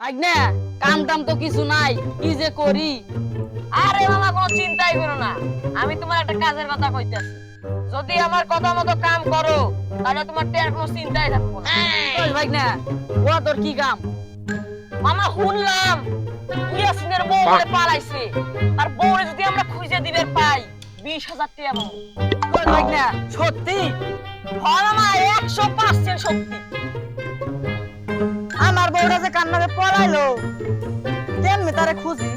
আইনে কাম টাম তো কিছু নাই কি যে করি? আরে মামা কোনো চিন্তাই করো না। আমি তোমার একটা কাজের কথা কইতেছি। যদি আমার কথা মতো কাম করো তাহলে তোমার টের কোনো চিন্তাই থাকব না। ভাই না ও তোর কি কাম? মামা শুনলাম ইয়াসিনের বউ বলে পালাইছে। আর বউরে যদি আমরা খুঁজে দিবে পাই বিশ হাজার টাকা না সত্যি? হয় মামা একশো পার্সেন্ট সত্যি। খুঁজি।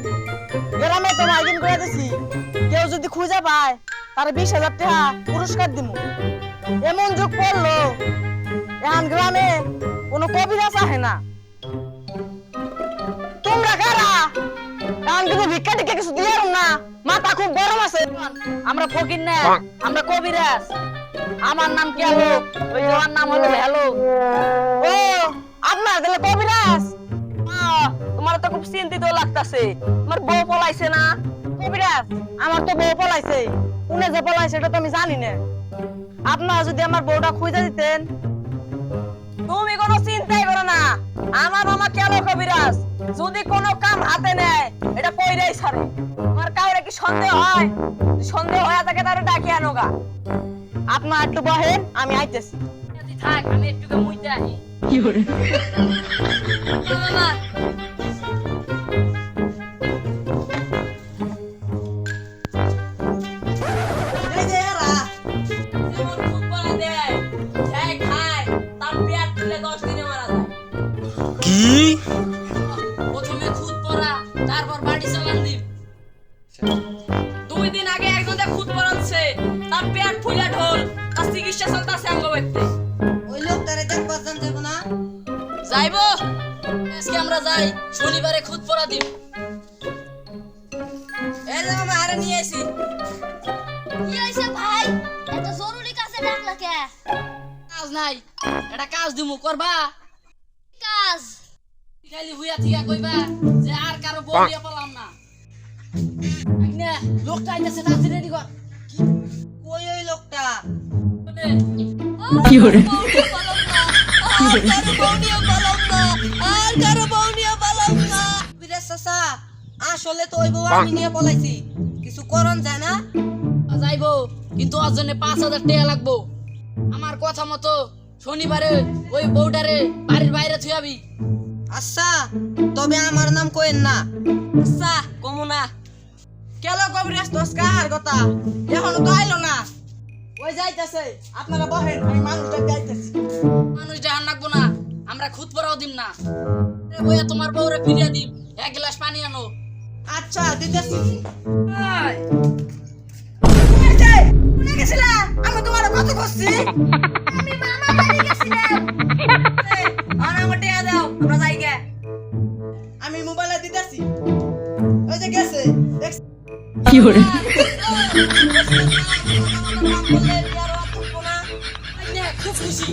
গ্রামে তো করে দিছি। কেউ যদি খুঁজে পায়, তার বিশ হাজার টাকা পুরস্কার দিব এমন যুগ পড়ল, এখন গ্রামে কোনো না। তোমরা কারা? এখন কিন্তু ভিক্ষা টিক্ষা কিছু দিয়ে না। মাথা খুব গরম আছে আমরা ফকির না, আমরা কবিরাজ। আমার নাম কি হলো ওই নাম হলো হ্যালো ও, আপনার তাহলে কবিরাজ? চিন্তিত লাগতাছে। তোমার বউ পলাইছে না? কবিরাজ আমার তো বউ পলাইছে। কোনে যে পলাইছে এটা তো আমি জানি না। আপনারা যদি আমার বউটা খুঁজে দিতেন তুমি কোনো চিন্তাই করো না। আমার মামা কেন কবিরাজ? যদি কোনো কাম হাতে নেয় এটা কইরাই ছাড়ে। তোমার কাউরে কি সন্দেহ হয়? সন্দেহ হয়ে থাকে তাহলে ডাকি আনো গা। আপনার একটু বহেন আমি আইতেছি। থাক আমি একটু মুইতে আহি মামা এই কি প্রথমে খুদ পড়া তারপর বাড়ি চালান দিব দুই দিন আগে একজনের খুদ পড়াচ্ছে তার পেট ফুলে ঢোল তার চিকিৎসা চলতেছে আঙ্গ ব্যক্তি ওই লোকটারে দেখবার জান যাব না। যাইবো? আজকে আমরা যাই শনিবারে খুদ পড়া দিব এই যে আরে নিয়ে আসি কি ভাই? এত জরুরি কাজে ডাকলা কে? কাজ নাই এটা কাজ দিমু করবা? খালি হুইয়া থিয়া কইবা যে আর কারও বউ দিয়া পালাম না। আইনা লোকটা আইতাছে তাড়াতাড়ি রেডি কর। কই ওই লোকটা? কি হরে আসলে তো ওই বউ আমি নিয়ে পলাইছি। কিছু করন যায় না? যাইবো কিন্তু ওর জন্য পাঁচ হাজার টাকা লাগবো। আমার কথা মতো শনিবারে ওই বউটারে বাড়ির বাইরে থুয়াবি আচ্ছা তবে আমার নাম কোয়েন না। আচ্ছা কমু না। কেন কবিরাজ দোষ কাহার কথা? এখনও তো আইলো না। ওই যাইতেছে আপনারা বহেন আমি মানুষটা যাইতেছি মানুষ দেখান রাখব না আমরা খুদ পরাও দিম না। বইয়া তোমার বউরে ফিরিয়ে দিম এক গ্লাস পানি আনো। আচ্ছা দিতেছি। আমি তোমার কত করছি। আমরা যাই গে আমি মোবাইলে দিতেছি ওই যে গেছে দেখছি কি করে খুব খুশি